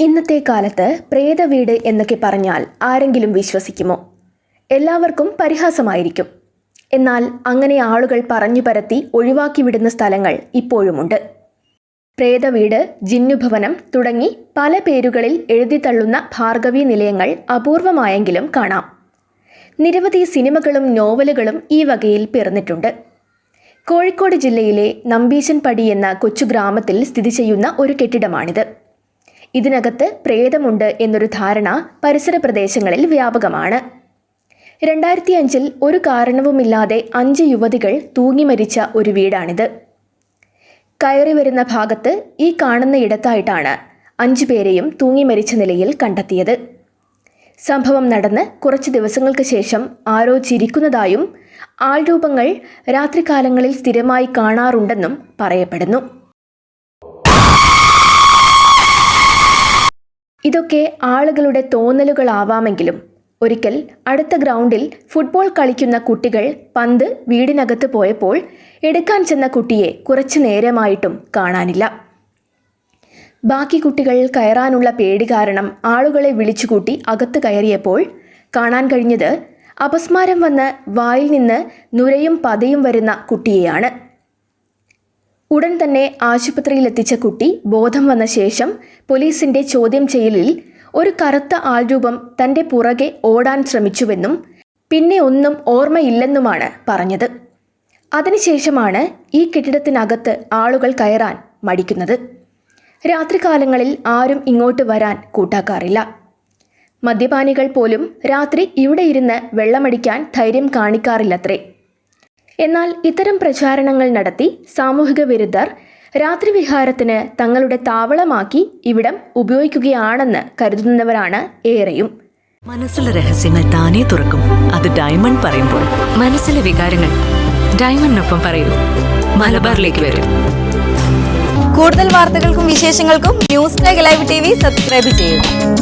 ഇന്നത്തെ കാലത്ത് പ്രേതവീട് എന്നൊക്കെ പറഞ്ഞാൽ ആരെങ്കിലും വിശ്വസിക്കുമോ? എല്ലാവർക്കും പരിഹാസമായിരിക്കും. എന്നാൽ അങ്ങനെ ആളുകൾ പറഞ്ഞു പരത്തി ഒഴിവാക്കി വിടുന്ന സ്ഥലങ്ങൾ ഇപ്പോഴുമുണ്ട്. പ്രേതവീട് ജിന്നുഭവനം തുടങ്ങി പല പേരുകളിൽ എഴുതിത്തള്ളുന്ന ഭാർഗവി നിലയങ്ങൾ അപൂർവമായെങ്കിലും കാണാം. നിരവധി സിനിമകളും നോവലുകളും ഈ വകയിൽ പിറന്നിട്ടുണ്ട്. കോഴിക്കോട് ജില്ലയിലെ നമ്പീശൻപടി എന്ന കൊച്ചു ഗ്രാമത്തിൽ സ്ഥിതി ചെയ്യുന്ന ഒരു കെട്ടിടമാണിത്. ഇതിനകത്ത് പ്രേതമുണ്ട് എന്നൊരു ധാരണ പരിസര പ്രദേശങ്ങളിൽ വ്യാപകമാണ്. രണ്ടായിരത്തി അഞ്ചിൽ ഒരു കാരണവുമില്ലാതെ അഞ്ച് യുവതികൾ തൂങ്ങി മരിച്ച ഒരു വീടാണിത്. കയറി വരുന്ന ഭാഗത്ത് ഈ കാണുന്ന ഇടത്തായിട്ടാണ് അഞ്ചു പേരെയും തൂങ്ങി മരിച്ച നിലയിൽ കണ്ടെത്തിയത്. സംഭവം നടന്ന് കുറച്ച് ദിവസങ്ങൾക്ക് ശേഷം ആരോ ചിരിക്കുന്നതായും ആൾരൂപങ്ങൾ രാത്രികാലങ്ങളിൽ സ്ഥിരമായി കാണാറുണ്ടെന്നും പറയപ്പെടുന്നു. ഇതൊക്കെ ആളുകളുടെ തോന്നലുകളാവാമെങ്കിലും ഒരിക്കൽ അടുത്ത ഗ്രൗണ്ടിൽ ഫുട്ബോൾ കളിക്കുന്ന കുട്ടികൾ പന്ത് വീടിനകത്ത് പോയപ്പോൾ എടുക്കാൻ ചെന്ന കുട്ടിയെ കുറച്ചു നേരമായിട്ടും കാണാനില്ല. ബാക്കി കുട്ടികൾ കയറാനുള്ള പേടി കാരണം ആളുകളെ വിളിച്ചുകൂട്ടി അകത്ത് കയറിയപ്പോൾ കാണാൻ കഴിഞ്ഞത് അപസ്മാരം വന്ന് വായിൽ നിന്ന് നുരയും പതയും വരുന്ന കുട്ടിയെയാണ്. ഉടൻ തന്നെ ആശുപത്രിയിലെത്തിച്ച കുട്ടി ബോധം വന്ന ശേഷം പോലീസിന്റെ ചോദ്യം ചെയ്യലിൽ ഒരു കറുത്ത ആൾരൂപം തന്റെ പുറകെ ഓടാൻ ശ്രമിച്ചുവെന്നും പിന്നെ ഒന്നും ഓർമ്മയില്ലെന്നുമാണ് പറഞ്ഞത്. അതിനുശേഷമാണ് ഈ കെട്ടിടത്തിനകത്ത് ആളുകൾ കയറാൻ മടിക്കുന്നത്. രാത്രികാലങ്ങളിൽ ആരും ഇങ്ങോട്ട് വരാൻ കൂട്ടാക്കാറില്ല. മദ്യപാനികൾ പോലും രാത്രി ഇവിടെ ഇരുന്ന് വെള്ളമടിക്കാൻ ധൈര്യം കാണിക്കാറില്ലത്രേ. എന്നാൽ ഇത്തരം പ്രചാരണങ്ങൾ നടത്തി സാമൂഹിക വിരുദ്ധർ രാത്രി വിഹാരത്തിന് തങ്ങളുടെ താവളമാക്കി ഇവിടം ഉപയോഗിക്കുകയാണെന്ന് കരുതുന്നവരാണ് ഏറെയും. മനസ്സിലെ രഹസ്യങ്ങൾ താനേ തുറക്കും. അത് ഡയമണ്ട് പറയുമ്പോൾ മനസ്സിലെ വികാരങ്ങൾ ഡയമണ്ടിനൊപ്പം പറയൂ. മലബാറിലേക്ക് വരും. കൂടുതൽ വാർത്തകൾക്കും വിശേഷങ്ങൾക്കും news live T V subscribe ചെയ്യുക